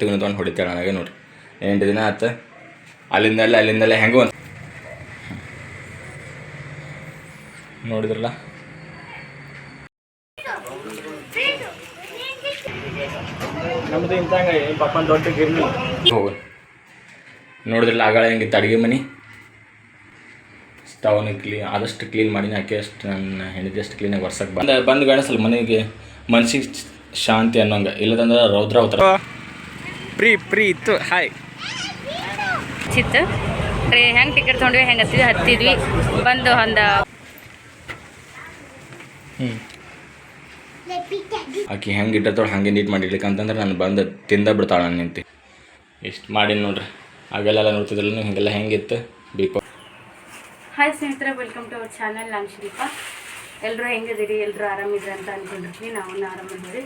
ತಿಂಗಳು ತೊಗೊಂಡು ಹೊಡಿತಾಳೆ ನನಗೆ ನೋಡಿ ಎಂಟು ದಿನ ಆತ ಅಲ್ಲಿಂದಲ್ಲ ಅಲ್ಲಿಂದಲ್ಲ ಹೆಂಗೋ ಒಂದು ನೋಡಿದ್ರಲ್ಲ? ನಮ್ದು ಇಂತಂಗ ಪಪ್ಪನ ದೊಡ್ಡ ಗಿರ್ನಿ ಹೋಗು. ನೋಡಿದ್ರಲ್ಲ ಆಗಳ ಹೆಂಗಿತ್ತು ಅಡುಗೆ ಮನೆ? ಸ್ಟವ್ನ ಕ್ಲೀನ್ ಆದಷ್ಟು ಕ್ಲೀನ್ ಮಾಡಿ ಹಾಕಿ ಅಷ್ಟು ನನ್ನ ಹೆಂಡತಿ ಅಷ್ಟು ಕ್ಲೀನಾಗಿ ಬರ್ಸಕ್ಕೆ ಬಂದ. ಬಂದು ಗಣಸಲ್ಲ ಮನೆಗೆ ಮನ್ಸಿಗೆ ಶಾಂತಿ ಅನ್ನೋಂಗೆ ಇಲ್ಲದಂದ್ರೆ ರೌದ್ರ ಅವತರ ಪ್ರೀ ಪ್ರೀ ಇತ್ತು ಹಾಯ್ ಚಿತ್ತು ಟ್ರೇ ಹೆಂಗೆ ಟಿಕೆಟ್ ತೊಗೊಂಡ್ವಿ ಹೆಂಗೆ ಹತ್ತಿದ್ವಿ ಹತ್ತಿದ್ವಿ. ಬಂದು ಒಂದು ಆಕೆ ಹೆಂಗೆ ಇಟ್ಟತ್ತೋಳು ಹಂಗೆ ನೀಟ್ ಮಾಡಿರ್ಲಿಕ್ಕೆ ಅಂತಂದ್ರೆ ನಾನು ಬಂದು ತಿಂದ ಬಿಡ್ತಾಳೆ ನಾನು ನಿಂತು. ಇಷ್ಟು ಮಾಡೀನಿ ನೋಡ್ರಿ. ಆಗೆಲ್ಲ ನೋಡ್ತಿದ್ರಲ್ಲ ನೀವು ಹಿಂಗೆಲ್ಲ ಹೆಂಗಿತ್ತು? ಬೇಕು ಹಾಯ್ ಸ್ನೇಹಿತರೆ ವೆಲ್ಕಮ್ ಟು ಅವರ್ ಚಾನಲ್ ನಾನು ಶಿಲ್ಪ ಎಲ್ಲರೂ ಹೆಂಗಿದ್ದೀರಿ? ಎಲ್ಲರೂ ಆರಾಮಿದ್ರಿ ಅಂತ ಅಂದ್ಕೊಂಡಿರ್ತೀವಿ ನಾವು ಆರಾಮಿದ್ದೀವಿ.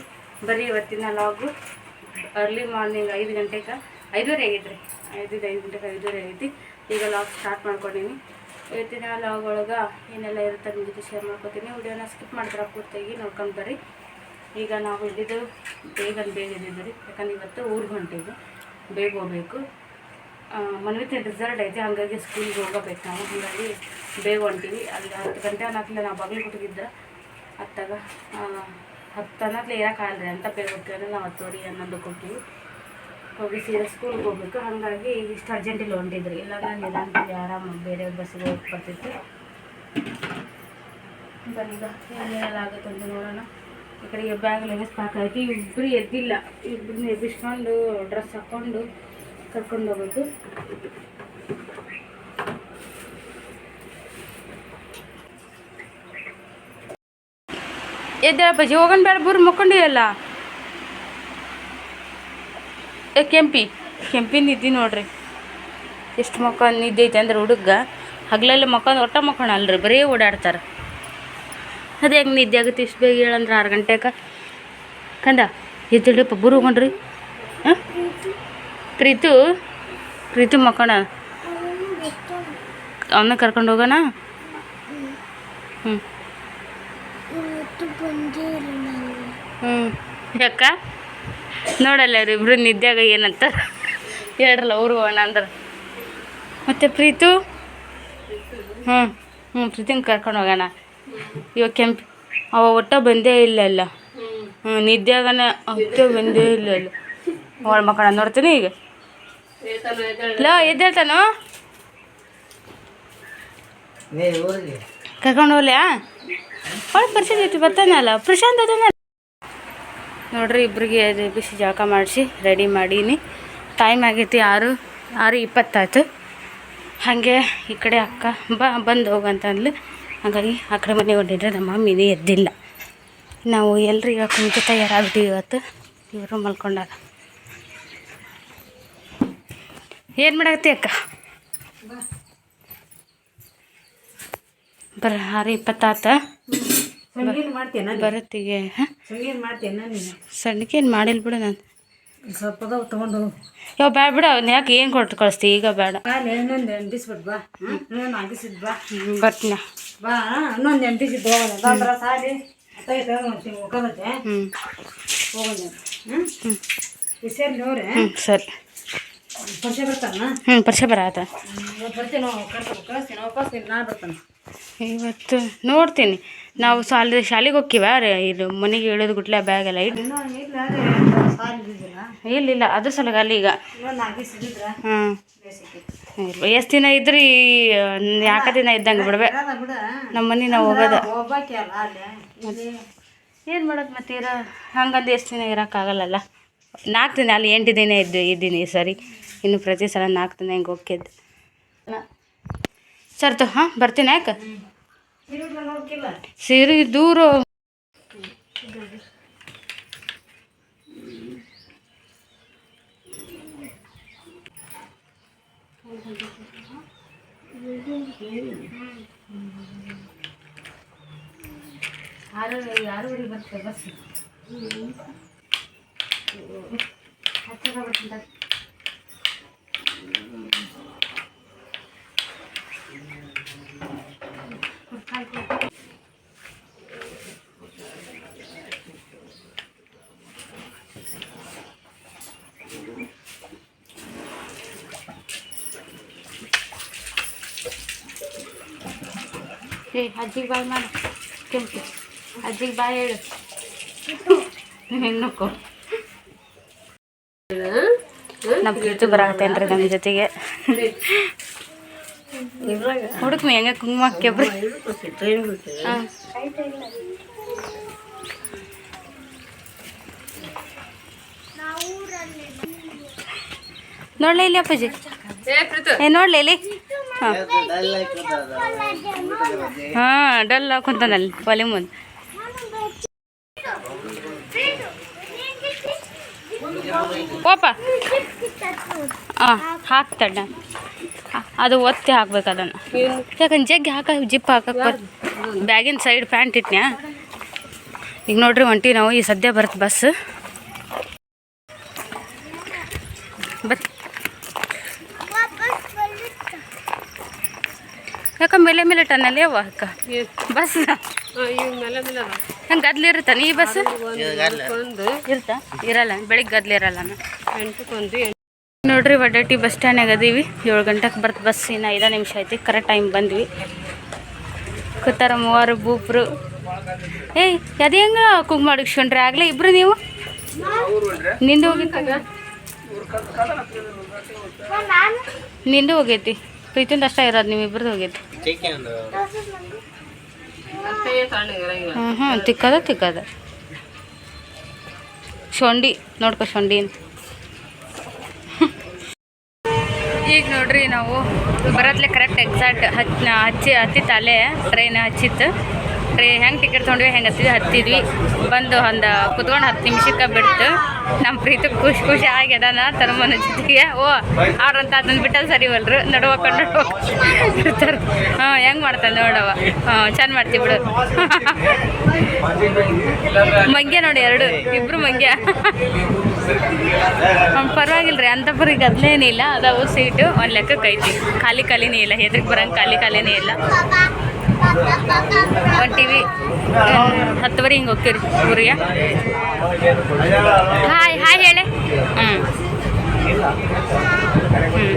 ಬರೀ ಇವತ್ತಿನ ಲಾಗು ಅರ್ಲಿ ಮಾರ್ನಿಂಗ್ ಐದು ಗಂಟೆಗೆ, ಐದೂವರೆ ರೀ ಐದು ಐದು ಗಂಟೆಗೆ ಐದೂವರೆ ಆಗೈತಿ. ಈಗ ಲಾಗ್ ಸ್ಟಾರ್ಟ್ ಮಾಡ್ಕೊಂಡೀನಿ. ಇವತ್ತಿನ ಲಾಗ್ ಒಳಗೆ ಏನೆಲ್ಲ ಇರುತ್ತೆ ನಿಮ್ಮ ಜೊತೆ ಶೇರ್ ಮಾಡ್ಕೊತೀನಿ. ವಿಡಿಯೋನ ಸ್ಕಿಪ್ ಮಾಡ್ತಾರೆ ಪೂರ್ತಿಯಾಗಿ ನೋಡ್ಕೊಂಡು ಬರ್ರಿ. ಈಗ ನಾವು ಇದ್ದಿದ್ದು ಬೇಗ ಬೇಗ ಇದ್ದಿದ್ದು ರೀ ಯಾಕಂದ್ರೆ ಇವತ್ತು ಊರಿಗೆ ಹೊಂಟೀವಿ. ಬೇಗ ಹೋಗ್ಬೇಕು. ಮನ್ವಿತ ರಿಸಲ್ಟ್ ಐತೆ. ಹಾಗಾಗಿ ಸ್ಕೂಲ್ಗೆ ಹೋಗಬೇಕು ನಾವು. ಹಾಗಾಗಿ ಬೇಗ ಹೊಂಟೀವಿ. ಅಲ್ಲಿ ಹತ್ತು ಗಂಟೆ ಅನ್ನತ್ಲೆ ನಾವು ಬಾಗಿಲು ಕೊಟ್ಟಿದ್ರೆ ಹತ್ತಾಗ ಹತ್ತು ಅನ್ನತ್ಲೆ ಇರೋಕ್ಕಾಗಲ್ರಿ ಅಂತ ಬೇಗ ಹೋಗ್ತೀವಿ ಅಂದ್ರೆ ನಾವು ಹತ್ತುವರೆ ಹನ್ನೊಂದಕ್ಕೆ ಹೋಗ್ತೀವಿ ಹೋಗಿ ಸೀರೆ ಸ್ಕೂಲ್ಗೆ ಹೋಗ್ಬೇಕು. ಹಾಗಾಗಿ ಇಷ್ಟು ಅರ್ಜೆಂಟಿಲ್ಲಿ ಹೊಂಟಿದ್ರಿ ಇಲ್ಲ ನಾನು ನಿಧಾನದಲ್ಲಿ ಆರಾಮ ಬೇರೆ ಬಸ್ಸಿಗೆ ಹೋಗಿ ಬರ್ತಿತ್ತು ಬರೀಗ ಏನೇನಾಗುತ್ತೆ ಅಂತ ನೋಡೋಣ. ಈ ಕಡೆಗೆ ಬ್ಯಾಗ್ ಲಗೇಜ್ ಪ್ಯಾಕ್ ಆಯ್ತು ಇಬ್ಬರು ಎದ್ದಿಲ್ಲ. ಇಬ್ಬರನ್ನ ಎಬ್ಬಿಸ್ಕೊಂಡು ಡ್ರೆಸ್ ಹಾಕ್ಕೊಂಡು ಕರ್ಕೊಂಡು ಹೋಗ್ಬೇಕು. ಎದ್ದೇಳಪ್ಪಾಜಿ ಹೋಗೋಣ ಬೇಡ, ಬೂರು ಮಕ್ಕೊಂಡಿಯಲ್ಲ ಏ, ಕೆಂಪಿ. ಕೆಂಪಿ ನಿದ್ದೆ ನೋಡ್ರಿ. ಎಷ್ಟು ಮಕ್ಕ ನಿದ್ದೆ ಐತೆ ಅಂದ್ರೆ ಹುಡುಗ. ಹಗ್ಲಲ್ಲಿ ಮಕ್ಕೊಂದು ಒಟ್ಟ ಮಕ್ಕೊಂಡು ಅಲ್ರಿ, ಬರೀ ಓಡಾಡ್ತಾರೆ. ಅದು ಹೆಂಗೆ ನಿದ್ದೆ ಆಗುತ್ತೆ ಇಷ್ಟು ಬೇಗ ಹೇಳಂದ್ರೆ ಆರು ಗಂಟೆಗೆ ಕಂದ ಎದ್ದೇಳಪ್ಪ ಬರು ಹೋಗ್ರಿ ಹಾಂ? ಪ್ರೀತು ಪ್ರೀತು ಮಕ್ಕಣ. ಅವನ್ನ ಕರ್ಕೊಂಡು ಹೋಗೋಣ? ಹ್ಞೂ ಹ್ಞೂ ಯಾಕ? ನೋಡಲ್ಲ ಇಬ್ರು ನಿದ್ದಾಗ ಏನಂತ ಹೇಳ್ರಲ್ಲ ಅವ್ರು ಹೋಗೋಣ ಅಂದ್ರೆ. ಮತ್ತೆ ಪ್ರೀತು? ಹ್ಞೂ ಹ್ಞೂ ಪ್ರೀತಿನ ಕರ್ಕೊಂಡು ಹೋಗೋಣ. ಇವಾಗ ಕೆಂಪು ಅವ ಒಟ್ಟ ಬಂದೇ ಇಲ್ಲ ಅಲ್ಲ ಹ್ಞೂ ನಿದ್ಯಾಗನ ಒಟ್ಟು ಬಂದೇ ಇಲ್ಲ ಅಲ್ಲ ಅವಳ ಮಕ್ಕಳ ನೋಡ್ತೀನಿ ಈಗ. ಲೋ ಎದ್ದೇಳ್ತಾನು ಕರ್ಕೊಂಡು ಹೋಗ್ಲ್ಯಾ ಅವಳು ಪರಿಸ್ಥಿತಿ ಐತಿ ಬರ್ತಾನಲ್ಲ. ಪ್ರಶಾಂತ್ ಅದನ್ನಲ್ಲ ನೋಡ್ರಿ ಇಬ್ಬರಿಗೆ ಬಿಸಿ ಜಳಕ ಮಾಡಿಸಿ ರೆಡಿ ಮಾಡೀನಿ. ಟೈಮ್ ಆಗೈತಿ ಆರು ಆರು ಇಪ್ಪತ್ತಾಯ್ತು. ಹಾಗೆ ಈ ಕಡೆ ಅಕ್ಕ, ಬಾ, ಬಂದು ಹೋಗಂತಂದ್ಲು ಹಾಗಾಗಿ ಆ ಕಡೆ ಮನೆಗೆ ಹೊಂಟಿದ್ರೆ ನಮ್ಮ ಮಮ್ಮಿನೇ ಎದ್ದಿಲ್ಲ. ನಾವು ಎಲ್ಲರಿಗ ಕುಂತು ತಯಾರಾಗ್ತೀವಿ ಇವತ್ತು. ಇವರು ಮಲ್ಕೊಂಡಾರ ಏನು ಮಾಡಾಕತ್ತಿ ಅಕ್ಕ? ಬರ, ಆರು ಇಪ್ಪತ್ತಾತ ಬರತ್ತಿಗೆ ಏನು ಮಾಡಿಲ್ಲ ಬಿಡು ನಾನು. ಸ್ವಲ್ಪ ತೊಗೊಂಡು ಯಾವ ಬೇಡ ಬಿಡು ಅವ್ನ ಯಾಕೆ ಏನು ಕೊಟ್ಟು ಕಳಿಸ್ತಿ ಈಗ ಬೇಡ ಇನ್ನೊಂದು ಎಂಟಿಸ್ಬಿಟ್ ಬಾ ಇನ್ನೊಂದು ಅಂಟಿಸಿದ್ ಬಾ. ಬರ್ತೀನ. ಬಾ ಇನ್ನೊಂದು ಎಂಟಿಸಿದ್ ಹೋಗೋಣ. ಸಾಲಿ. ಹ್ಞೂ ಹೋಗೋಣ ಹ್ಞೂ ನೋಡ್ರೆ ಸರಿ. ಪರಿಚಯ ಬರ್ತಾನ? ಹ್ಞೂ ಪರಿಚಯ ಬರಾತ ಬರ್ತೀನಿ ನಾವು ಕಳ್ಸ್ತೀನಿ ಕಳಿಸ್ತೀನಿ ವಾಪಸ್ ನಾನು ಬರ್ತಾನೆ. ಇವತ್ತು ನೋಡ್ತೀನಿ. ನಾವು ಸಾಲ ಶಾಲೆಗೆ ಹೋಗ್ತೀವ? ಇದು ಮನೆಗೆ ಇಳಿದು ಗುಟ್ಲೆ ಬ್ಯಾಗ್ ಎಲ್ಲ ಇಟ್ಟು ಇಲ್ಲ ಇಲ್ಲ ಅದ್ರ ಸಲಗ ಅಲ್ಲಿ ಈಗ. ಹ್ಞೂ ಎಷ್ಟು ದಿನ ಇದ್ರಿ? ಯಾಕ ದಿನ ಇದ್ದಂಗೆ ಬಿಡ್ಬೆ ನಮ್ಮ ಮನೆ ನಾವು ಹೋಗೋದ. ಏನು ಮಾಡೋದು ಮತ್ತೆ ಇರೋ? ಹಂಗಂದು ಎಷ್ಟು ದಿನ ಇರೋಕ್ಕಾಗಲ್ಲಲ್ಲ ನಾಲ್ಕು ದಿನ ಅಲ್ಲಿ ಎಂಟು ದಿನ ಇದ್ದು ಇದ್ದೀನಿ ಈ ಸರಿ. ಇನ್ನು ಪ್ರತಿ ಸಲ ನಾಲ್ಕು ದಿನ ಹಿಂಗೆ ಹೋಗ್ತಿದ್ದೆ. ಸರ್ತು ಹಾಂ ಬರ್ತೀನಿ ಯಾಕೆ? ಸೀರೆ ದೂರ ಆರು ಆರೂವರೆಗೆ ಬರ್ತದೆ ಬಸ್ ಹತ್ತಿರ ಬರ್ತದೆ ಏ ಅಜ್ಜಿಗೆ ಬಾಯ್ ಮಾಡು. ಕೆಂಪು. ಅಜ್ಜಿಗೆ ಬಾಯ್ ಹೇಳು. ಹೆಣ್ಣುಕೋ ನಮ್ಮ ಕೀರ್ತಿ ಬರಾಕತ್ತೇನ್ರಿ ನಮ್ಮ ಜೊತೆಗೆ. ಹುಡುಕ್ ಮೇ ಹೆಂಗ ಕುಂಕುಮ ಕೆಬ್ರಿ ಹಾಂ. ನೋಡ್ಲಿ ಇಲ್ಲಿ ಅಪ್ಪಾಜಿ. ಏ ನೋಡ್ಲಿ ಇಲ್ಲಿ. ಹಾಂ, ಡಲ್ ಹಾಕೊಂತಾನಲ್ಲಿ ಒಲೆ ಮುಂದೆ ಪಾಪ ಹಾಂ, ಅದು ಒತ್ತಿ ಹಾಕ್ಬೇಕು ಅದನ್ನು. ಯಾಕಂದ್ರೆ ಜಗ್ಗಿ ಹಾಕ, ಜಿಪ್ ಹಾಕಕ್ಕೆ ಬ್ಯಾಗಿನ ಸೈಡ್ ಪ್ಯಾಂಟ್ ಇಟ್ನ್ಯಾ? ಈಗ ನೋಡ್ರಿ ಹೊಂಟಿ ನಾವು ಈ ಸದ್ಯ ಬರುತ್ತೆ ಬಸ್ ಬತ್ ಯಾಕ ಮೇಲೆ ಮೇಲೆ ಟನ್ನಲ್ಲಿ ಅವ ಅಕ್ಕ. ಬಸ್ ಹೆಂಗೆ ಗದ್ಲಿ ಇರುತ್ತಾನೆ ಈ ಬಸ್ ಇರ್ತಾ ಇರಲ್ಲ ಬೆಳಿಗ್ಗೆ ಗದ್ಲಿ ಇರಲ್ಲ ನೋಡ್ರಿ ವಡ್ಡಟ್ಟಿ ಬಸ್ ಸ್ಟ್ಯಾಂಡ್ ಅದೀವಿ. ಏಳು ಗಂಟೆಗೆ ಬರ್ತ ಬಸ್ ಇನ್ನು ಐದು ನಿಮಿಷ ಐತಿ ಕರೆಕ್ಟ್ ಟೈಮ್ ಬಂದ್ವಿ. ಕೂತಾರ ಮೂವರು ಬೂಬ್ರು ಏಯ್ ಅದು ಹೆಂಗ ಕುಕ್ ಮಾಡಿಸ್ಕೊಂಡ್ರಿ? ಆಗ್ಲೇ ಇಬ್ರು ನೀವು? ನಿಂದು ಹೋಗಿ ನಿಂದು ಹೋಗೈತಿ. ಪ್ರೀತಿಂದ ಅಷ್ಟೇ ಇರೋದು ನೀವು ಇಬ್ರದ್ದು ಹೋಗೈತಿ ಹ್ಞೂ ಹ್ಞೂ ತಿಕ್ಕದ ತಿಕ್ಕದ. ಶೊಂಡಿ ನೋಡ್ಕೊ ಶೊಂಡಿ ಅಂತ. ಈಗ ನೋಡ್ರಿ ನಾವು ಬರೋದ್ಲೆ ಕರೆಕ್ಟ್ ಎಕ್ಸಾಕ್ಟ್ ಹಚ್ ಹಚ್ಚಿ ಹತ್ತಿತ್ತು ಅಲ್ಲೇ ಟ್ರೈನ್ ಹಚ್ಚಿತ್ತು. ಟ್ರೇ ಹೆಂಗೆ ಟಿಕೆಟ್ ತೊಗೊಂಡ್ವಿ, ಹೆಂಗೆ ಹತ್ತಿದ್ವಿ ಹತ್ತಿದ್ವಿ. ಬಂದು ಒಂದು, ಕುತ್ಕೊಂಡು ಹತ್ತು ನಿಮಿಷಕ್ಕೆ ಬಿಡ್ತು ನಮ್ಮ ಪ್ರೀತಿ ಖುಷಿ ಖುಷಿ ಆಗ್ಯದಾನ ತರ್ಮನ ಜೊತೆಗೆ. ಓ ಅವ್ರಂತ ಅದನ್ನ ಬಿಟ್ಟಲ್ಲಿ ಸರಿ ಬಲ್ರು ನಡುವಕೊಂಡು ನಡುವ ಇರ್ತಾರೆ. ಹಾಂ, ಹೆಂಗೆ ಮಾಡ್ತಾನೆ ನೋಡವ ಹಾಂ, ಚೆಂದ ಮಾಡ್ತೀವಿ ಬಿಡು. ಮಂಗ್ಯ ನೋಡಿ ಎರಡು, ಇಬ್ರು ಮಂಗ್ಯ. ಪರವಾಗಿಲ್ಲ ಅಂತ ಪರಿ ಗದ್ಲೇನಿಲ್ಲ ಅದಾವು ಸೀಟು, ಒಂದು ಲೆಕ್ಕಕ್ಕೆ ಐತಿ. ಖಾಲಿ ಖಾಲಿನೇ ಇಲ್ಲ ಹೆದ್ರಿಗೆ ಬರಂಗೆ ಖಾಲಿ ಖಾಲಿನೇ ಇಲ್ಲ. ಹೊಂಟಿವಿ ಹತ್ತುವರೆ ಹಿಂಗೆ ಹೋಗ್ತೀರಿ ಊರಿಗೆ? ಹಾಯ್ ಹಾಯ್ ಹೇಳಿ. ಹ್ಞೂ ಹ್ಞೂ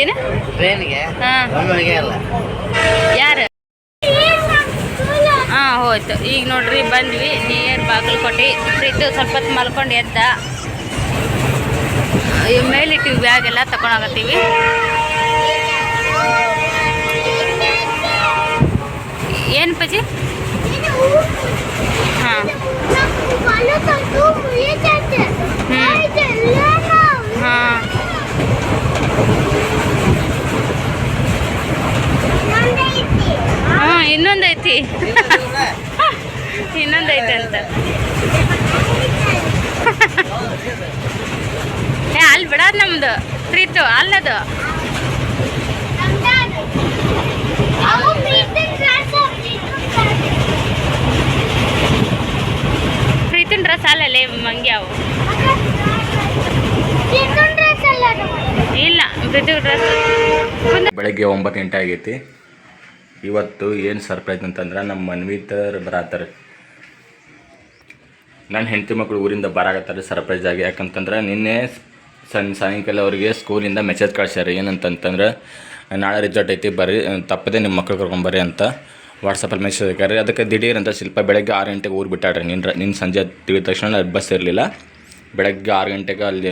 ಏನು? ಟ್ರೈನ್ಗೆ ಯಾರು? ಹಾಂ ಹೋಯ್ತು. ಈಗ ನೋಡ್ರಿ ಬಂದ್ವಿ. ನಿಯರ್ ಬಾಗಲಕೋಟೆ. ಇದ್ದು ಸ್ವಲ್ಪ ಹೊತ್ತು ಮಲ್ಕೊಂಡು ಎದ್ದ. ಮೇಲಿಟ್ಟಿವಿ ಬ್ಯಾಗ್ ಎಲ್ಲ ತಗೊಂಡೋಗತ್ತೀವಿ ಏನು ಪಜಿ ಹಾಂ. ಹಾಂ. ಹಾಂ ಇನ್ನೊಂದೈತಿ. ಇನ್ನೊಂದೈತೆ ಅಂತ. ಏ ಅಲ್ಲಿ ಬಿಡೋದು ನಮ್ದು. ಪ್ರೀತು ಅಲ್ಲದು ಪ್ರೀತಿನ ಅಲ್ಲಲ್ಲೇ ಮಂಗ್ಯಾವು ಇಲ್ಲ ಡ್ರೆಸ್. ಬೆಳಗ್ಗೆ ಒಂಬತ್ತು ಗಂಟೆ ಆಗೈತಿ. ಇವತ್ತು ಏನು ಸರ್ಪ್ರೈಸ್ ಅಂತಂದ್ರೆ ನಮ್ಮ ಮನ್ವಿತರ್ ಬರತ್ತಾರೆ. ನನ್ನ ಹೆಂಡತಿ ಮಕ್ಕಳು ಊರಿಂದ ಬರಾಕತ್ತಾರೆ ಸರ್ಪ್ರೈಸ್ ಆಗಿ. ಯಾಕಂತಂದ್ರೆ ನಿನ್ನೆ ಸಣ್ಣ ಸಾಯಂಕಾಲ ಅವರಿಗೆ ಸ್ಕೂಲಿಂದ ಮೆಸೇಜ್ ಕಳ್ಸ್ಯಾರ. ಏನಂತಂತಂದ್ರೆ, ನಾಳೆ ರಿಸಲ್ಟ್ ಐತಿ ಬರ್ರಿ ತಪ್ಪದೆ ನಿಮ್ಮ ಮಕ್ಕಳು ಕರ್ಕೊಂಬರ್ರಿ ಅಂತ. ವಾಟ್ಸಪ್ಪಲ್ಲಿ ಮೆಸೇಜ್ ಹಾಕ್ಯಾರ ಅದಕ್ಕೆ ದಿಢೀರ್ ಅಂತ ಶಿಲ್ಪ ಬೆಳಗ್ಗೆ ಆರು ಗಂಟೆಗೆ ಊರು ಬಿಟ್ಟಾಡ್ರಿ ನಿನ್ನ ನಿನ್ನ ಸಂಜೆ ತಿಳಿದ ತಕ್ಷಣ ಬಸ್ ಇರಲಿಲ್ಲ. ಬೆಳಗ್ಗೆ ಆರು ಗಂಟೆಗೆ ಅಲ್ಲಿ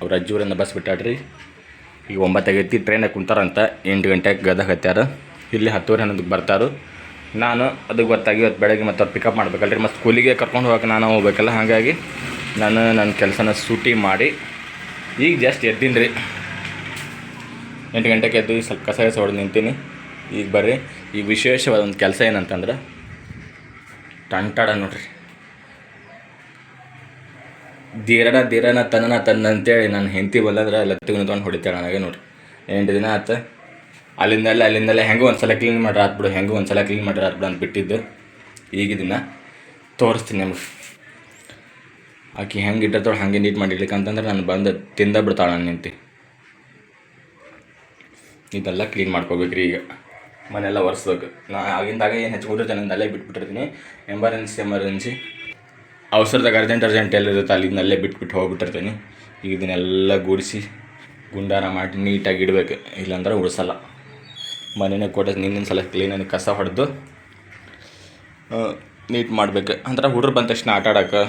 ಅವ್ರ ಅಜ್ಜೂರಿಂದ ಬಸ್ ಬಿಟ್ಟಾಡ್ರಿ ಈಗ ಒಂಬತ್ತಾಗೈತಿ ಟ್ರೈನಾಗ ಕುಂತಾರಂತ ಎಂಟು ಗಂಟೆಗೆ ಗದಗ ಹತ್ಯಾರ. ಇಲ್ಲಿ ಹತ್ತುವರೆ ಹನ್ನೊಂದಕ್ಕೆ ಬರ್ತಾರು. ನಾನು ಅದಕ್ಕೆ ಗೊತ್ತಾಗಿ ಇವತ್ತು ಬೆಳಗ್ಗೆ ಮತ್ತು ಅವ್ರು ಪಿಕಪ್ ಮಾಡ್ಬೇಕಲ್ರಿ. ಮತ್ತು ಸ್ಕೂಲಿಗೆ ಕರ್ಕೊಂಡು ಹೋಗಕ್ಕೆ ನಾನು ಹೋಗ್ಬೇಕಲ್ಲ. ಹಾಗಾಗಿ ನಾನು ನನ್ನ ಕೆಲಸನ ಸೂಟಿ ಮಾಡಿ ಈಗ ಜಸ್ಟ್ ಎದ್ದೀನಿ ರೀ ಎಂಟು ಗಂಟೆಗೆ ಎದ್ದು ಸ್ವಲ್ಪ ಕಸ ಹೊಡೆದು ನಿಂತೀನಿ. ಈಗ ಬರ್ರಿ. ಈಗ ವಿಶೇಷವಾದ ಒಂದು ಕೆಲಸ ಏನಂತಂದ್ರೆ ಟಂಟಾಡ ನೋಡ್ರಿ. ದೀರಣ ದೀರಣ ತನ್ನನ ತನ್ನ ಅಂತೇಳಿ ನಾನು ಹೆಂಡತಿ ಬಲ್ಲದ್ರೆ ಲತ್ತಿಗೆ ನಿಂತ್ಕೊಂಡು ಹೊಡಿತಾಳೆ ನನಗೆ ನೋಡ್ರಿ. ಎಂಟು ದಿನ ಆತ. ಅಲ್ಲಿಂದಲ್ಲ ಅಲ್ಲಿಂದಲ್ಲ ಹೆಂಗೆ ಒಂದು ಸಲ ಕ್ಲೀನ್ ಮಾಡ್ರಿ ಆತ್ಬಿಡು ಹೆಂಗೆ ಒಂದು ಸಲ ಕ್ಲೀನ್ ಮಾಡ್ರಿ ಆತ್ಬಿಡು ಅಂತ ಬಿಟ್ಟಿದ್ದು. ಈಗ ದಿನ ತೋರಿಸ್ತೀನಿ ನಿಮ್ಗೆ. ಆಕೆ ಹೆಂಗೆ ಇಟ್ಟಿರ್ತಾಳೆ ಹಾಗೆ ನೀಟ್ ಮಾಡಿರ್ಲಿಕ್ಕೆ ಅಂತಂದ್ರೆ ನಾನು ಬಂದು ತಿಂದ ಬಿಡ್ತಾಳೆ ನನ್ನ ನಿಂತು ಇದೆಲ್ಲ ಕ್ಲೀನ್ ಮಾಡ್ಕೋಬೇಕ್ರಿ ಈಗ. ಮನೆಲ್ಲ ಒರೆಸ್ಬೇಕು. ನಾ ಆಗಿಂದಾಗ ಏನು ಹೆಚ್ಚಿಕೊಂಡಿರ್ತಾನೆ ನಾನು ಅಲ್ಲೇ ಬಿಟ್ಬಿಟ್ಟಿರ್ತೀನಿ. ಎಮರ್ಜೆನ್ಸಿ ಎಮರ್ಜೆನ್ಸಿ ಅವಸರದಾಗ ಅರ್ಜೆಂಟ್ ಅರ್ಜೆಂಟ್ ಎಲ್ಲಿರುತ್ತೆ ಅಲ್ಲಿಂದ ಅಲ್ಲೇ ಬಿಟ್ಬಿಟ್ಟು ಹೋಗ್ಬಿಟ್ಟಿರ್ತೀನಿ. ಈಗ ಇದನ್ನೆಲ್ಲ ಗುಡಿಸಿ, ಗುಂಡಾರ ಮಾಡಿ ನೀಟಾಗಿ ಇಡಬೇಕು. ಇಲ್ಲಾಂದ್ರೆ ಉಳಿಸಲ್ಲ. ಮನೆನೇ ಕೊಟ್ಟು ನಿನ್ನ ಸಲ ಕ್ಲೀನಾಗಿ ಕಸ ಹೊಡೆದು ನೀಟ್ ಮಾಡಬೇಕು. ಅಂದ್ರೆ ಹುಡ್ರು ಬಂದ ತಕ್ಷಣ ಆಟ ಆಡೋಕೆ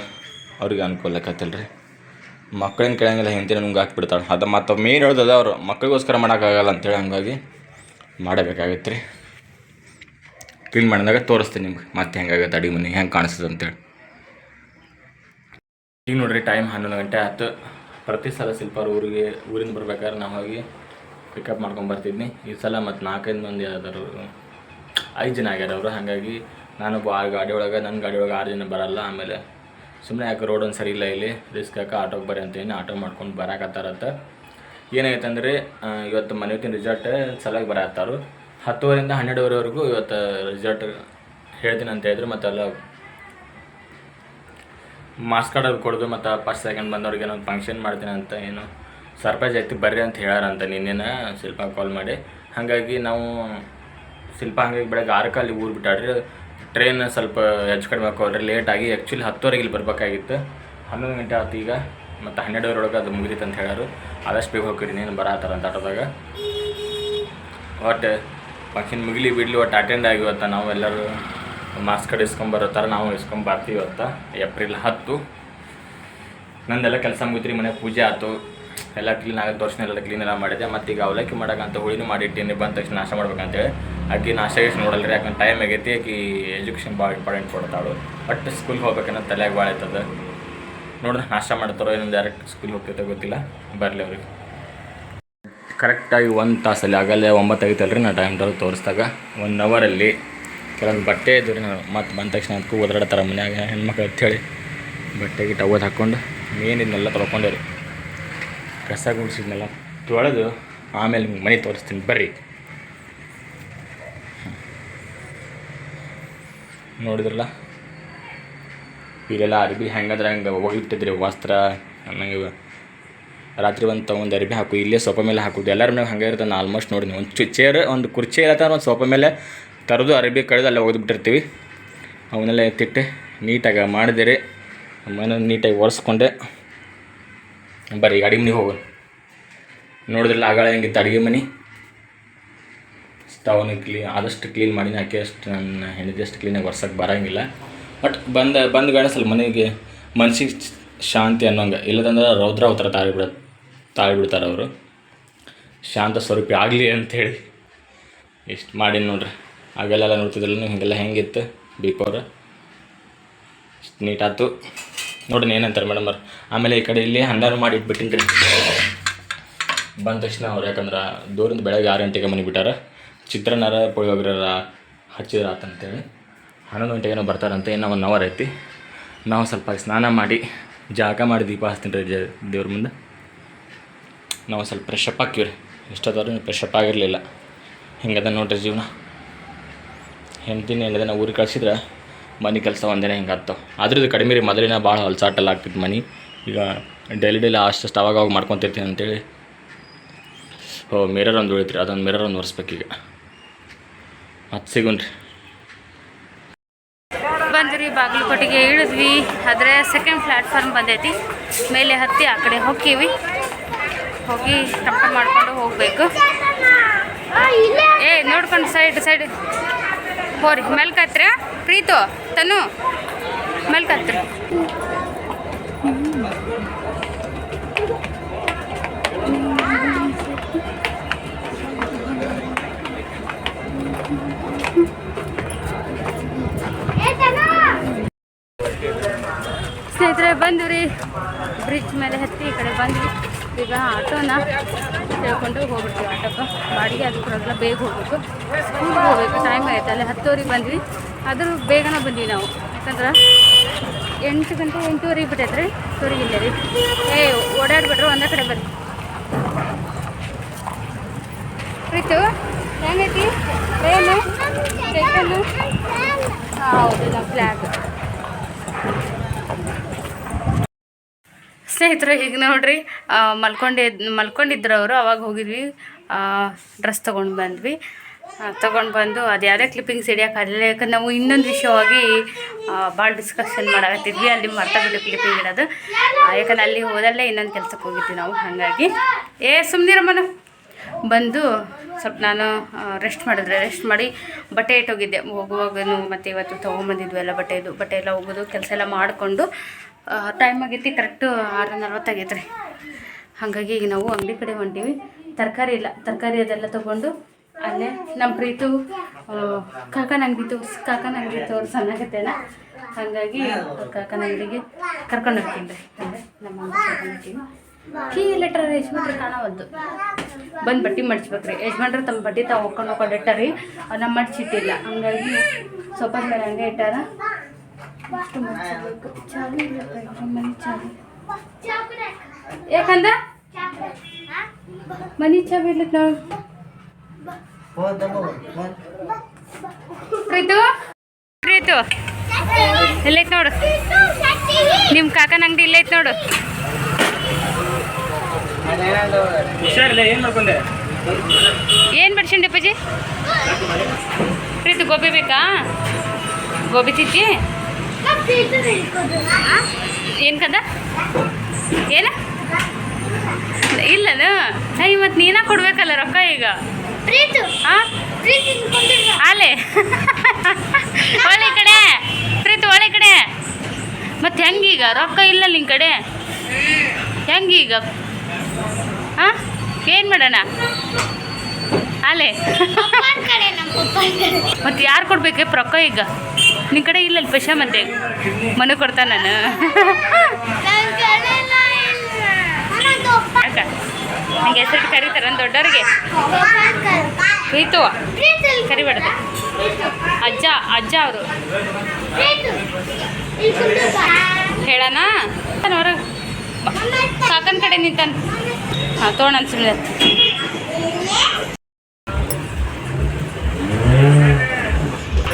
ಅವ್ರಿಗೆ ಅನುಕೂಲ ಆಕತ್ತಲ್ಲ ರೀ ಹೆಂತೆ ಕೇಳಂಗಿಲ್ಲ ಹೆಂಡತಿ ನಮ್ಗೆ ಹಾಕ್ಬಿಡ್ತಾಳೆ. ಅದು ಮತ್ತು ಮೇನ್ ಹೇಳ್ದದ ಅವರು? ಮಕ್ಕಳಿಗೋಸ್ಕರ ಮಾಡೋಕ್ಕಾಗಲ್ಲ ಅಂತೇಳಿ ಹಂಗಾಗಿ ಮಾಡಬೇಕಾಗತ್ತೆ ರೀ. ಕ್ಲೀನ್ ಮಾಡಿದಾಗ ತೋರಿಸ್ತೀನಿ ನಿಮ್ಗೆ. ಮತ್ತೆ ಹೆಂಗಾಗತ್ತೆ ಅಡಿ ಮನೆ ಹೆಂಗೆ ಕಾಣಿಸ್ತದೆ ಅಂತೇಳಿ. ಈಗ ನೋಡ್ರಿ ಟೈಮ್ ಹನ್ನೊಂದು ಗಂಟೆ ಆಯ್ತು. ಪ್ರತಿ ಸಲ ಶಿಲ್ಪಾರ್ ಊರಿಗೆ, ಊರಿಂದ ಬರ್ಬೇಕಾದ್ರೆ ನಾವು ಹೋಗಿ ಪಿಕಪ್ ಮಾಡ್ಕೊಂಡು ಬರ್ತಿದ್ನಿ. ಈ ಸಲ ಮತ್ತು ನಾಲ್ಕೈದು ಮಂದಿ ಆದರು ಐದು ಜನ ಆಗ್ಯಾರ ಅವರು. ಹಾಗಾಗಿ ನಾನು ಆ ಗಾಡಿ ಒಳಗೆ ನನ್ನ ಗಾಡಿ ಒಳಗೆ ಆರು ಜನ ಬರಲ್ಲ. ಆಮೇಲೆ ಸುಮ್ಮನೆ ಯಾಕೆ ರೋಡ್ ಒಂದು ಸರಿ ಇಲ್ಲ ಇಲ್ಲಿ? ರಿಸ್ಕ್ ಹಾಕಿ ಆಟೋಗೆ ಅಂತ ಅಂತೇಳಿ ಆಟೋ ಮಾಡ್ಕೊಂಡು ಬರಾಕತ್ತಾರತ್ತ ಏನಾಯ್ತು ಅಂದರೆ ಇವತ್ತು ಮನೆಯತ್ತಿನ ರಿಸಲ್ಟ್ ಸಲಾಗಿ ಬರತ್ತಾರು ಹತ್ತುವರೆಯಿಂದ ಹನ್ನೆರಡುವರೆವರೆಗೂ ಇವತ್ತು ರಿಸಲ್ಟ್ ಹೇಳ್ತೀನಿ ಅಂತ ಹೇಳಿದ್ರು ಮತ್ತೆಲ್ಲ ಮಾರ್ಕ್ಸ್ ಕಾರ್ಡ್ ಅದು ಕೊಡೋದು ಮತ್ತು ಫಸ್ಟ್ ಸೆಕೆಂಡ್ ಬಂದವ್ರಿಗೆ ಏನೋ ಫಂಕ್ಷನ್ ಮಾಡ್ತೀನಿ ಅಂತ ಏನು ಸರ್ಪ್ರೈಸ್ ಐತಿ ಬರ್ರಿ ಅಂತ ಹೇಳಾರಂತ ನಿನ್ನೆನ ಶಿಲ್ಪ ಕಾಲ್ ಮಾಡಿ. ಹಾಗಾಗಿ ನಾವು ಶಿಲ್ಪ ಹಂಗಾಗಿ ಬೆಳಗ್ಗೆ ಆರಕ್ಕೆ ಅಲ್ಲಿ ಊರು ಬಿಟ್ಟಾಡ್ರಿ. ಟ್ರೈನ್ ಸ್ವಲ್ಪ ಹೆಚ್ಚು ಕಡಿಮೆ ಲೇಟ್ ಲೇಟಾಗಿ ಆ್ಯಕ್ಚುಲಿ ಹತ್ತುವರೆಗೆ ಇಲ್ಲಿ ಬರಬೇಕಾಗಿತ್ತು. ಹನ್ನೊಂದು ಗಂಟೆ ಆಯ್ತು ಈಗ, ಮತ್ತು ಹನ್ನೆರಡುವರೆಗೆ ಅದು ಮುಗಿದಿತ್ತು ಅಂತ ಹೇಳಾರು. ಆದಷ್ಟು ಬೇಗ ಹೋಗ್ರಿ ನೀನು ಬರತ್ತಾರ ಅಂತ ಆಟೋದಾಗ. ಒಟ್ಟು ಫಂಕ್ಷನ್ ಮುಗಿಲಿ ಬಿಡ್ಲಿ ಒಟ್ಟು ಅಟೆಂಡ್ ಆಗಿ ಇವತ್ತ ನಾವು ಎಲ್ಲರೂ ಮಾಸ್ಕ್ ಕಡೆ ಇಸ್ಕೊಂಬರೋ ಥರ ನಾವು ಇಸ್ಕೊಂಡ್ ಬರ್ತೀವಿ ಇವತ್ತ, ಏಪ್ರಿಲ್ ಹತ್ತು. ನಂದೆಲ್ಲ ಕೆಲಸ ಮುಗಿತ್ರಿ, ಮನೆ ಪೂಜೆ ಆಯ್ತು. ಎಲ್ಲ ಕ್ಲೀನ್ ಆಗ ದರ್ಶನ ಎಲ್ಲ ಕ್ಲೀನ್ ಎಲ್ಲ ಮಾಡಿದೆ. ಮತ್ತು ಈಗ ಅವಲಕ್ಕಿ ಮಾಡೋಕಂತ ಹುಳಿನೂ ಮಾಡಿಟ್ಟಿನಿ, ಬಂದ ತಕ್ಷಣ ನಾಶ ಮಾಡ್ಬೇಕಂತೇಳಿ. ಅಕ್ಕಿ ನಾಶ ಎಷ್ಟು ನೋಡಲ್ರಿ, ಯಾಕಂದ್ರೆ ಟೈಮ್ ಆಗೈತಿ ಆಕಿ ಎಜುಕೇಷನ್ ಭಾಳ ಇಂಪಾರ್ಟೆಂಟ್ ಕೊಡ್ತಾಳು. ಬಟ್ ಸ್ಕೂಲ್ಗೆ ಹೋಗ್ಬೇಕನ್ನೋ ತಲೆಯಾಗ ಭಾಳ ಆಯ್ತದ ನೋಡ್ರಿ ನಾಷ್ಟ ಮಾಡ್ತಾರೋ ಇನ್ನೊಂದು ಡೈರೆಕ್ಟ್ ಸ್ಕೂಲ್ ಹೋಗ್ತೈತೆ ಗೊತ್ತಿಲ್ಲ, ಬರಲಿ ಅವ್ರಿಗೆ. ಕರೆಕ್ಟಾಗಿ ಒಂದು ತಾಸಲ್ಲಿ ಆಗಲ್ಲೇ ಒಂಬತ್ತು ಆಗೈತಲ್ರಿ ನಾ ಟೈಮ್ ಟೈಮ್ ತೋರಿಸಿದಾಗ. ಒನ್ ಅವರಲ್ಲಿ ಕೆಲವೊಂದು ಬಟ್ಟೆ ಇದ್ದು ರೀ ನಾನು ಮತ್ತೆ ಬಂದ ತಕ್ಷಣ ಅದಕ್ಕೂ ಓದಾಡ್ತಾರ ಮನ್ಯಾಗ ಹೆಣ್ಮಕ್ಳು ಅಂತೇಳಿ ಬಟ್ಟೆ ಗಿಟ್ಟ ಒದ್ದು ಹಾಕ್ಕೊಂಡು ಮೇನ್ ಇದನ್ನೆಲ್ಲ ತೊಳ್ಕೊಂಡೆ ರೀ ಕಸ ಗುಡಿಸಿದ್ನೆಲ್ಲ ತೊಳೆದು ಆಮೇಲೆ ನಿಮ್ಗೆ ಮನೆ ತೋರಿಸ್ತೀನಿ, ಬರ್ರಿ. ನೋಡಿದ್ರಲ್ಲ? ಇಲ್ಲೆಲ್ಲ ಅರ್ಬಿ ಹೆಂಗಂದ್ರೆ ಹಂಗೆ ಒಗಿಟ್ಟಿದ್ರಿ ವಸ್ತ್ರ. ನಂಗೆ ರಾತ್ರಿ ಒಂದು ತೊಗೊಂಡು ಅರ್ಬಿ ಹಾಕು, ಇಲ್ಲೇ ಸೋಪ ಮೇಲೆ ಹಾಕೋದು. ಎಲ್ಲರ ಮೇಲೆ ಹಂಗೆ ಇರ್ತದೆ ಆಲ್ಮೋಸ್ಟ್ ನೋಡಿ ಒಂದು ಚೇರ್ ಒಂದು ಕುರ್ಚಿ ಇರತ್ತ ಒಂದು ಸೋಪ ಮೇಲೆ ತರೋದು ಅರಬಿ ಕಳೆದು ಅಲ್ಲೇ ಒಗೆದ್ಬಿಟ್ಟಿರ್ತೀವಿ. ಅವನ್ನೆಲ್ಲ ಎತ್ತಿಟ್ಟು ನೀಟಾಗಿ ಮಾಡಿದಿರಿ. ಮನೆ ನೀಟಾಗಿ ಒರೆಸ್ಕೊಂಡೆ. ಬರ್ರಿ, ಈಗ ಅಡಿಗೆ ಮನೆಗೆ ಹೋಗೋಣ. ನೋಡಿದ್ರಲ್ಲ ಆಗಳ ಹೆಂಗಿತ್ತು ಅಡುಗೆ ಮನೆ? ಸ್ಟವ್ನ ಕ್ಲೀನ್ ಆದಷ್ಟು ಕ್ಲೀನ್ ಮಾಡಿ ಹಾಕಿ ಅಷ್ಟು ನನ್ನ ಹೆಂಡತಿ ಅಷ್ಟು ಕ್ಲೀನಾಗಿ ಒರ್ಸಕ್ಕೆ ಬರೋಂಗಿಲ್ಲ. ಬಟ್ ಬಂದ, ಬಂದು ಗಾಡಿಸಲ್ಲ ಮನೆಗೆ ಮನ್ಸಿಗೆ ಶಾಂತಿ ಅನ್ನೋಂಗೆ. ಇಲ್ಲದಂದ್ರೆ ರೌದ್ರ ಅವತಾರ ತಾಳಿ ಬಿಡ ತಾಳಿ ಬಿಡ್ತಾರೆ ಅವರು. ಶಾಂತ ಸ್ವರೂಪಿ ಆಗಲಿ ಅಂಥೇಳಿ ಇಷ್ಟು ಮಾಡಿ ನೋಡ್ರಿ. ಆಗೆಲ್ಲ ನೋಡ್ತಿದ್ರಲ್ಲ ಹಿಂಗೆಲ್ಲ ಹೆಂಗಿತ್ತು ಬಿಫೋರ್? ಇಷ್ಟು ನೀಟಾಯ್ತು ನೋಡ್ರಿ ಏನಂತಾರೆ ಮೇಡಮ್ ಅವ್ರು. ಆಮೇಲೆ ಈ ಕಡೆ ಇಲ್ಲಿ ಹನ್ನೆರಡು ಮಾಡಿ ಇಟ್ಬಿಟ್ಟಿನಿ ರೀ ಬಂದ ತಕ್ಷಣ ಅವ್ರು ಯಾಕಂದ್ರೆ ದೂರಿಂದ ಬೆಳಗ್ಗೆ ಆರು ಗಂಟೆಗೆ ಮನೆ ಬಿಟ್ಟಾರ. ಚಿತ್ರಾನ್ನರ ಪುಳಿಯೋಗರ ಹಚ್ಚಿದ್ರ ಆತಂತೇಳಿ. ಹನ್ನೊಂದು ಗಂಟೆಗೇನೋ ಬರ್ತಾರಂತೆ ಇನ್ನೂ ಒನ್ ಅವರ್ ಐತಿ. ನಾವು ಸ್ವಲ್ಪ ಸ್ನಾನ ಮಾಡಿ, ಜಾಗ ಮಾಡಿ ದೀಪ ಹಚ್ತೀನಿ ರೀ ದೇವ್ರ ಮುಂದೆ. ನಾವು ಸ್ವಲ್ಪ ಫ್ರೆಶ್ ಅಪ್ ಹಾಕಿವಿ ರೀ. ಎಷ್ಟೊತ್ತಾದ್ರೂ ಫ್ರೆಶ್ ಅಪ್ ಆಗಿರಲಿಲ್ಲ. ಹಿಂಗದ ನೋಡ್ರಿ ಜೀವನ. ಹೆಂಡ್ತಿನ ನಾವು ಊರಿಗೆ ಕಳ್ಸಿದ್ರೆ ಮನೆ ಕೆಲಸ ಒಂದಿನ ಹಿಂಗೆ ಆಗ್ತಾವೆ. ಆದ್ರೂ ಇದು ಕಡಿಮೆ ರೀ, ಮೊದಲಿನ ಭಾಳ ಹೊಲ್ಸಾಟೆಲ್ಲ ಆಗ್ತಿತ್ತು ಮನೆ. ಈಗ ಡೈಲಿ ಡೈಲಿ ಅಷ್ಟಷ್ಟು ಅವಾಗ ಅವಾಗ ಮಾಡ್ಕೊತಿರ್ತೀನಿ ಅಂತೇಳಿ. ಓ ಮಿರರ್ ಒಂದು ಉಳಿತ್ರಿ, ಅದೊಂದು ಮಿರರ್ ಒಂದು ಒರೆಸ್ಬೇಕೀಗ ಮತ್ತೆ ಸಿಗೋಣ್ರಿ ಬಂದ್ರಿ ಬಾಗಲಕೋಟೆಗೆ ಇಳಿದ್ವಿ. ಆದರೆ ಸೆಕೆಂಡ್ ಪ್ಲ್ಯಾಟ್ಫಾರ್ಮ್ ಬಂದೈತಿ. ಮೇಲೆ ಹತ್ತಿ ಆ ಕಡೆ ಹೋಗ್ತೀವಿ. ಹೋಗಿ ಟಂಪ ಮಾಡ್ಕೊಂಡು ಹೋಗಬೇಕು. ಏ, ನೋಡ್ಕೊಂಡು ಸೈಡ್ ಸೈಡ್ ಹೋರಿ ಮೇಲ್ಕತ್ರ ಪ್ರೀತು, ತನು ಮೇಲ್ಕತ್ರಿ ಸ್ನೇಹಿತರೆ ಬಂದ್ವಿ ರೀ. ಬ್ರಿಡ್ಜ್ ಮೇಲೆ ಹತ್ತಿ ಈ ಕಡೆ ಬಂದ್ವಿ ಈಗ ಆಟೋನ ಕೇಳ್ಕೊಂಡು ಹೋಗ್ಬಿಡ್ತೀವಿ ಆಟೋಕ್ಕೆ ಬಾಡಿಗೆ ಅದು ಕೂಡ ಬೇಗ ಹೋಗ್ಬೇಕು. ಸ್ಕೂಲ್ಗೆ ಹೋಗ್ಬೇಕು. ಟೈಮ್ ಆಯ್ತು. ಅಲ್ಲಿ ಹತ್ತುವರೆಗೆ ಬಂದ್ವಿ. ಆದರೂ ಬೇಗನೆ ಬಂದ್ವಿ ನಾವು. ಯಾಕಂದ್ರೆ ಎಂಟು ಗಂಟೆ, ಎಂಟೂವರೆಗೆ ಬಿಟ್ಟೈತೆ ರೀ ಹತ್ತುವರೆಗೆ ಇಲ್ಲ ರೀ. ಏ, ಓಡಾಡ್ಬಿಟ್ರು ಒಂದೇ ಕಡೆ ಬರ್ರಿ. ಪ್ರೀತು, ಹೆಂಗೈತಿ? ಏನು? ಹಾಂ ಹೌದು, ನಮ್ಮ ಫ್ಲ್ಯಾಗ್ ಸ್ನೇಹಿತರು, ಈಗ ನೋಡ್ರಿ ಮಲ್ಕೊಂಡಿದ್ದು ಮಲ್ಕೊಂಡಿದ್ ಮಲ್ಕೊಂಡಿದ್ರು ಅವರು ಅವಾಗ ಹೋಗಿದ್ವಿ. ಡ್ರೆಸ್ ತೊಗೊಂಡು ಬಂದ್ವಿ. ತೊಗೊಂಡು ಬಂದು ಅದು ಯಾವುದೇ ಕ್ಲಿಪ್ಪಿಂಗ್ಸ್ ಹಿಡಿಯೋಕ್ಕಾಗಲಿಲ್ಲ ಯಾಕಂದ್ರೆ ನಾವು ಇನ್ನೊಂದು ವಿಷಯವಾಗಿ ಭಾಳ ಡಿಸ್ಕಷನ್ ಮಾಡಕತ್ತಿದ್ವಿ. ಅಲ್ಲಿ ಮರ್ತಬಿಟ್ಟು ಕ್ಲಿಪ್ಪಿಂಗ್ ಇಡೋದು. ಯಾಕಂದ್ರೆ ಅಲ್ಲಿ ಹೋದಲ್ಲೇ ಇನ್ನೊಂದು ಕೆಲಸಕ್ಕೆ ಹೋಗಿದ್ವಿ ನಾವು. ಹಾಗಾಗಿ, ಏ ಸುಮ್ಮನಿರಮ್ಮನ ಬಂದು ಸ್ವಲ್ಪ ನಾನು ರೆಸ್ಟ್ ಮಾಡಿದ್ರೆ ರೆಸ್ಟ್ ಮಾಡಿ ಬಟ್ಟೆ ಇಟ್ಟೋಗಿದ್ದೆ ಹೋಗುವಾಗನು ಮತ್ತು ಇವತ್ತು ತೊಗೊಂಬಂದಿದ್ವಿ ಎಲ್ಲ ಬಟ್ಟೆದು. ಬಟ್ಟೆ ಎಲ್ಲ ಹೋಗೋದು ಕೆಲಸ ಎಲ್ಲ ಮಾಡಿಕೊಂಡು ಟೈಮ್ ಆಗೈತಿ ಕರೆಕ್ಟು ಆರು ನಲ್ವತ್ತಾಗೈತೆ ರೀ ಹಾಗಾಗಿ ಈಗ ನಾವು ಅಂಗಡಿ ಕಡೆ ಹೊಂಟೀವಿ. ತರಕಾರಿ ಇಲ್ಲ, ತರಕಾರಿ ಅದೆಲ್ಲ ತೊಗೊಂಡು ಅಲ್ಲೇ ನಮ್ಮ ಪ್ರೀತು ಕಾಕನ ಅಂಗಡಿ ತೋರ್ಸಿ, ಕಾಕನ ಅಂಗಡಿ ತೋರ್ಸನ್ನಾಗತ್ತೇನ ಹಾಗಾಗಿ ಕಾಕನ ಅಂಗಡಿಗೆ ಕರ್ಕೊಂಡು ಹೋಗ್ತೀನಿ ರೀ. ಅಂದರೆ ನಮ್ಮ ಅಂಗಡಿ ಕೀ ಲೆಟ್ರ್ ಯಜಮಾನ್ರು ಕಾಣವದ್ದು ಬಂದು ಬಟ್ಟೆ ಮಡ್ಚ್ಬೇಕ್ರಿ ಯಜಮಾನ್ರು ತಮ್ಮ ಬಟ್ಟೆ ತಾವು ಹೋಗ್ಕೊಂಡು ಹೋಗ್ಕೊಂಡು ಇಟ್ಟಾರಿ. ನಮ್ಮ ಮಡ್ಚಿಟ್ಟಿಲ್ಲ ಹಂಗಾಗಿ ಸ್ವಲ್ಪ ಮೇಲೆ ಹಂಗೆ ಇಟ್ಟಾರ. ಮನೆ ಚಾವಿ ಯಾಕಂದ ಚಾವಿ ನಾವು ಪ್ರೀತು? ಪ್ರೀತು? ಎಲ್ಲೈತ್ ನೋಡು? ನಿಮ್ಮ ಕಾಕನ ಅಂಗಡಿ ಇಲ್ಲೈತ್ ನೋಡು. ಏನ್ ಬಡ್ಸಂಡಿ ಅಪ್ಪಾಜಿ? ಪ್ರೀತು, ಗೋಬಿ ಬೇಕಾ? ಗೋಬಿ ತಿಚ್ಚಿ ಏನು ಕದ? ಏನ? ಇಲ್ಲನ? ಅಯ್ಯ ಮತ್ತು ನೀನ ಕೊಡ್ಬೇಕಲ್ಲ ರೊಕ್ಕ ಈಗ. ಅಲೆ ಒಳ್ಳೆ ಕಡೆ. ಪ್ರೀತು ಒಳ್ಳೆ ಕಡೆ. ಮತ್ತೆ ಹೆಂಗೀಗ? ರೊಕ್ಕ ಇಲ್ಲ ನಿನ್ನ ಕಡೆ. ಹೆಂಗೀಗ? ಹಾಂ ಏನು ಮಾಡೋಣ? ಆಲೆ. ಮತ್ತೆ ಯಾರು ಕೊಡ್ಬೇಕು? ರೊಕ್ಕ ಈಗ. ನಿನ್ನ ಕಡೆ ಇಲ್ಲ ಪಶ ಮತ್ತೆ? ಮನೆ ಕೊಡ್ತಾ ನಾನು. ಅಕ್ಕ ನಂಗೆ ಹೆಸರು ಕರೀತಾರ ದೊಡ್ಡವ್ರಿಗೆ? ಪ್ರೀತು. ಕರಿಬೇಡ್ದು ಅಜ್ಜ ಅಜ್ಜ ಅವರು. ಹೇಳಣ? ಹೊರಗೆ ಕಾಕನ ಕಡೆ ನಿಂತಾನ ಹಾಂ ತೊಗೊಂಡು ಸುಮ್ಮನೆ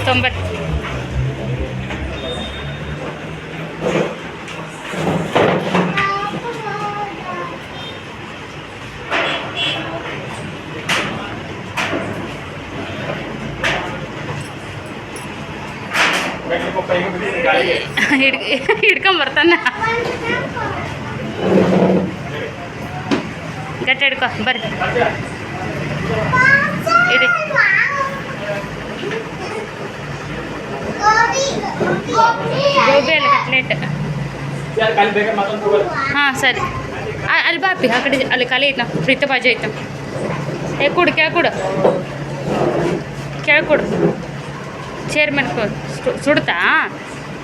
ತೊಂಬತ್ತು. ಹಿಡ್ ಹಿಡ್ಕೊಂಬರ್ತಾನ. ಗಟ್ಟಿ ಹಿಡ್ಕೊ, ಬರ್ರಿ. ಇಡಿ. ಗೋಬಿ ಅಲ್ಲ ಕಟ್ಲೆಟ್ ಹಾಂ, ಸರಿ. ಅಲ್ಲಿ ಬಾಪಿ ಆ ಕಡೆ ಅಲ್ಲಿ ಖಾಲಿ ಐತೆ ನಾವು ಪ್ರೀತ ಬಾಜಿ ಏ, ಕೊಡು, ಕೇಳ್ಕೊಡು. ಕೇಳ್ಕೊಡು. ಕೆಳ ಕೊಡು ಚೇರ್ ಮೇಲೆ ಕೊ, ಸು- ಸುಡ್ತಾ?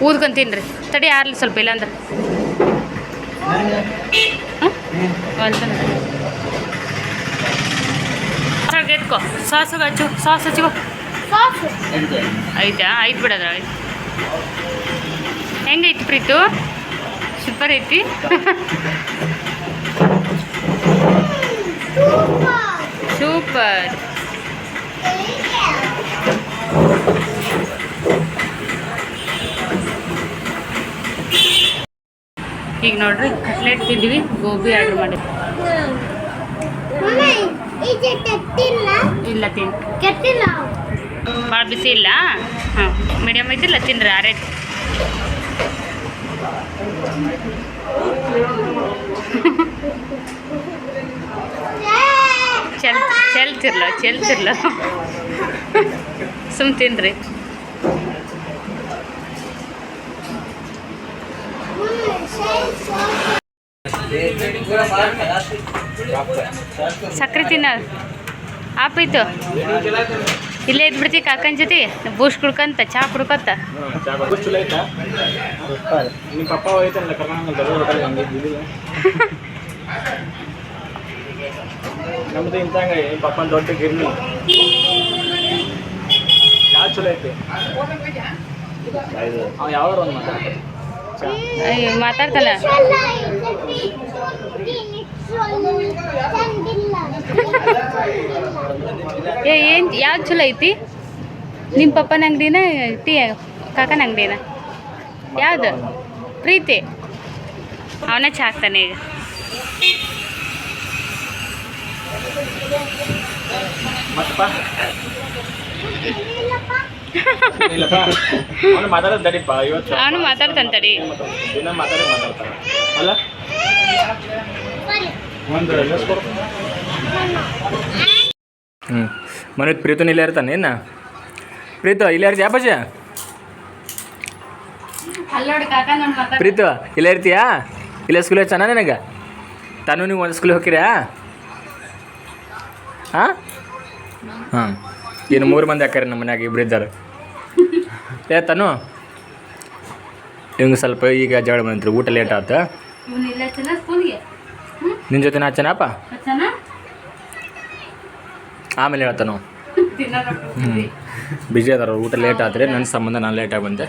ಊದ್ಕೊಂಡು ತಿನ್ರಿ ತಡಿ ಆರ್ಲಿ ಸ್ವಲ್ಪ ಇಲ್ಲಾಂದ್ರೆ. ಎತ್ಕೋ. ಸಾಸು ಹಚ್ಚು. ಸಾಸ್ ಹಚ್ಚಿಕೋ. ಐತಾ? ಐತ್ ಬಿಡದ್ರ ಹೆಂಗೈತಿ ಪ್ರೀತು? ಸೂಪರ್ ಐತಿ. ಸೂಪರ್. ಈಗ ನೋಡ್ರಿ ಕಟ್ಲೆಟ್ ತಿಂದ್ವಿ ಗೋಬಿ ಆರ್ಡ್ರ್ ಮಾಡಿದ್ವಿ. ಇಲ್ಲ ತಿನ್ ಭಾಳ ಬಿಸಿ ಇಲ್ಲ? ಹಾಂ ಮೀಡಿಯಮ್ ಐತಿಲ್ಲ ತಿನ್ರಿ ಆರೇಟ್ ಚೆಲ್ ಚೆಲ್ತಿರ್ಲ ಚೆಲ್ತಿರ್ಲ. ಸುಮ್ ತಿನ್ರಿ. ಸಕ್ರೆ ತಿನ್ನ. ಆಪೈತು. ಇಲ್ಲೇ ಇದ್ಬಿಡ್ತಿ ಕಾಕನ ಜೊತೆ. ಬೂಸ್ಟ್ ಕುಡ್ಕಂತ ಚಾ ಕುಡ್ಕೊತ. ನಮ್ದು ಇಂತಂಗ ಪಪ್ಪನ ದೊಡ್ಡ ಗಿರ್ನಿ ಚಾ ಚಲೋ ಐತಿ. ಅವ ಯಾವಾಗ ಒಂದು ಮಾತಾಡ್ತಾನ. ಏ, ಏನು, ಯಾವ್ದು ಚಲೋ ಐತಿ? ನಿಮ್ಮ ಪಪ್ಪನ ಅಂಗಡಿನ, ಟೀ, ಕಾಕನ ಅಂಗಡಿನ? ಯಾವುದು? ಪ್ರೀತಿ. ಅವನ ಚಾ ಹಾಕ್ತಾನೆ ಈಗ. ಅವನು ಮಾತಾಡ್ತಾನೆ ತಡಿ. ಅಲ್ಲ? ಒಂದು ಹ್ಞೂ ಮನೆ ಪ್ರೀತನ ಇಲ್ಲೇ ಇರ್ತಾನೆ ಏನ? ಪ್ರೀತ ಇಲ್ಲೇ ಇರ್ತೀಯ ಅಪ್ಪಾಜಿ? ಪ್ರೀತ ಇಲ್ಲೇ ಇರ್ತೀಯಾ? ಇಲ್ಲೇ ಸ್ಕೂಲ್ ಹಚ್ಚಾನ ನನಗೆ? ತಾನು ನೀವು ಒಂದು ಸ್ಕೂಲ್ ಹೋಗಿರ್ಯಾ ಹಾಂ? ಹಾಂ. ಏನು ಮೂರು ಮಂದಿ ಹಾಕ್ಯಾರ ನಮ್ಮ ಮನ್ಯಾಗ ಇಬ್ರು ಇದ್ದಾರೆ. ಏ ತಾನು? ಹಿಂಗೆ ಸ್ವಲ್ಪ ಈಗ ಜಗಳ ಬಂತ್ರಿ ಊಟ ಲೇಟ್ ಆತ ಇವ್ನು ಇಲ್ಲ ಚೆನ್ನ ಸ್ಕೂಲ್ಗೆ ಹ್ಞೂ ನಿನ್ನ ಜೊತೆ ಹಚ್ಚನಪ್ಪ ಚೆನ್ನ ಆಮೇಲೆ ಹೇಳ್ತಾನು. ಹ್ಞೂ ಬಿಜಿ ಅದಾರ ಊಟ ಲೇಟ್ ಆದರೆ ನನ್ನ ಸಂಬಂಧ ನಾನು ಲೇಟಾಗಿ ಬಂದೆ.